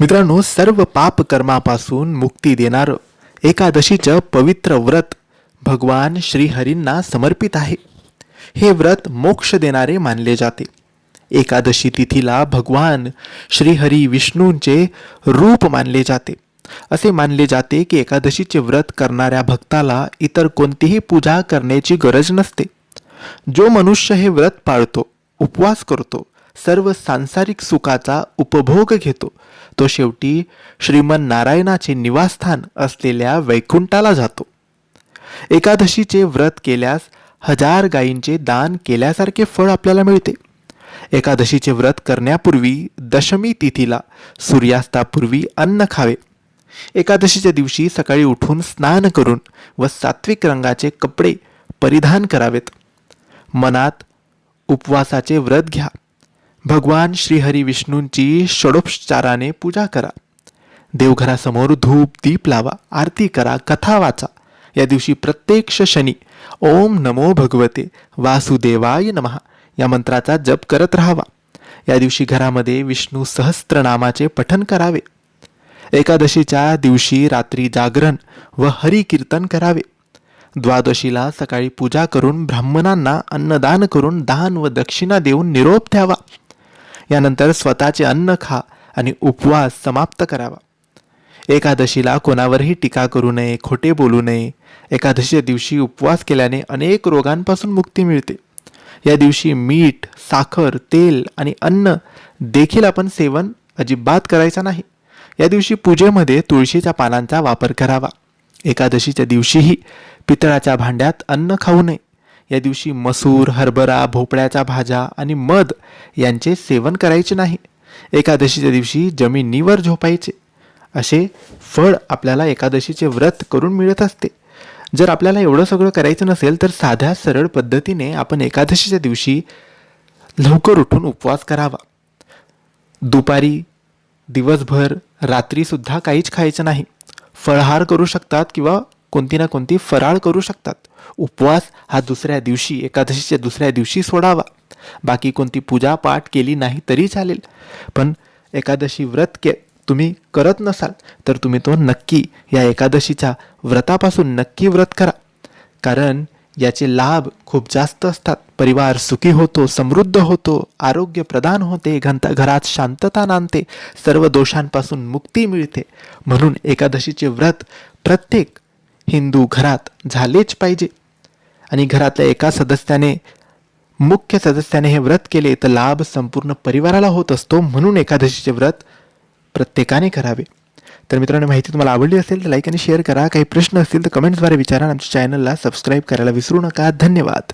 मित्रांनो सर्व पाप कर्मापासून मुक्ती देणारं एकादशीचं पवित्र व्रत भगवान श्रीहरींना समर्पित आहे. हे व्रत मोक्ष देणारे मानले जाते. एकादशी तिथीला भगवान श्रीहरी विष्णूंचे रूप मानले जाते. असे मानले जाते की एकादशीचे व्रत करणाऱ्या भक्ताला इतर कोणतीही पूजा करण्याची गरज नसते. जो मनुष्य हे व्रत पाळतो उपवास करतो सर्व सांसारिक सुखाचा उपभोग घेतो. तो शेवटी श्रीमन नारायणाचे निवासस्थान असलेल्या वैकुंठाला जातो. एकादशीचे व्रत केल्यास हजार गायींचे दान केल्यासारखे फळ आपल्याला मिळते. एकादशीचे व्रत करण्यापूर्वी दशमी तिथीला सूर्यास्तापूर्वी अन्न खावे. एकादशीच्या दिवशी सकाळी उठून स्नान करून व सात्विक रंगाचे कपडे परिधान करावेत. मनात उपवासाचे व्रत घ्या. भगवान श्रीहरी विष्णूंची षडोपचाराने पूजा करा. देवघरासमोर धूप दीप लावा आरती करा कथा वाचा. या दिवशी प्रत्यक्ष शनी ओम नमो भगवते वासुदेवाय नमः. या मंत्राचा जप करत राहावा. या दिवशी घरामध्ये विष्णू सहस्त्रनामाचे पठन करावे. एकादशीच्या दिवशी रात्री जागरण व हरी कीर्तन करावे. द्वादशीला सकाळी पूजा करून ब्राह्मणांना अन्नदान करून दान व दक्षिणा देऊन निरोप द्यावा यानंतर स्वतःचे अन्न खा आणि उपवास समाप्त करावा. एकादशीला कोणावरही टीका करू नये खोटे बोलू नये. एकादशीच्या दिवशी उपवास केल्याने अनेक रोगांपासून मुक्ती मिळते. या दिवशी मीठ साखर तेल आणि अन्न देखील आपण सेवन अजिबात करायचं नाही. या दिवशी पूजेमध्ये तुळशीच्या पानांचा वापर करावा. एकादशीच्या दिवशीही पितळाच्या भांड्यात अन्न खाऊ नये. या दिवशी मसूर हरभरा भोपळ्याच्या भाज्या आणि मध यांचे सेवन करायचे नाही. एकादशीच्या दिवशी जमिनीवर झोपायचे. असे फळ आपल्याला एकादशीचे व्रत करून मिळत असते. जर आपल्याला एवढं सगळं करायचं नसेल तर साध्या सरळ पद्धतीने आपण एकादशीच्या दिवशी लवकर उठून उपवास करावा. दुपारी दिवसभर रात्रीसुद्धा काहीच खायचं नाही. फळहार करू शकतात किंवा कोणती ना कोणती फराळ करू शकतात. उपवास हा दुसऱ्या दिवशी एकादशीच्या दुसऱ्या दिवशी सोडावा. बाकी कोणती पूजा पाठ केली नाही तरी चालेल. पण एकादशी व्रत के तुम्ही करत नसाल तर तुम्ही तो नक्की या एकादशीच्या व्रतापासून नक्की व्रत करा. कारण याचे लाभ खूप जास्त असतात. परिवार सुखी होतो समृद्ध होतो आरोग्य प्रदान होते घंता घरात शांतता नांदते सर्व दोषांपासून मुक्ती मिळते. म्हणून एकादशीचे व्रत प्रत्येक हिंदू घरात झालेच पाहिजे. आणि घरातल्या एका सदस्याने मुख्य सदस्याने हे व्रत केले तर लाभ संपूर्ण परिवाराला होत असतो म्हणून एकादशीचे व्रत प्रत्येकाने करावे. तर मित्रांनो माहिती तुम्हाला आवडली असेल तर लाईक आणि शेअर करा. काही प्रश्न असतील तर कमेंट्सद्वारे विचारा. आमच्या चॅनलला सबस्क्राईब करायला विसरू नका. धन्यवाद.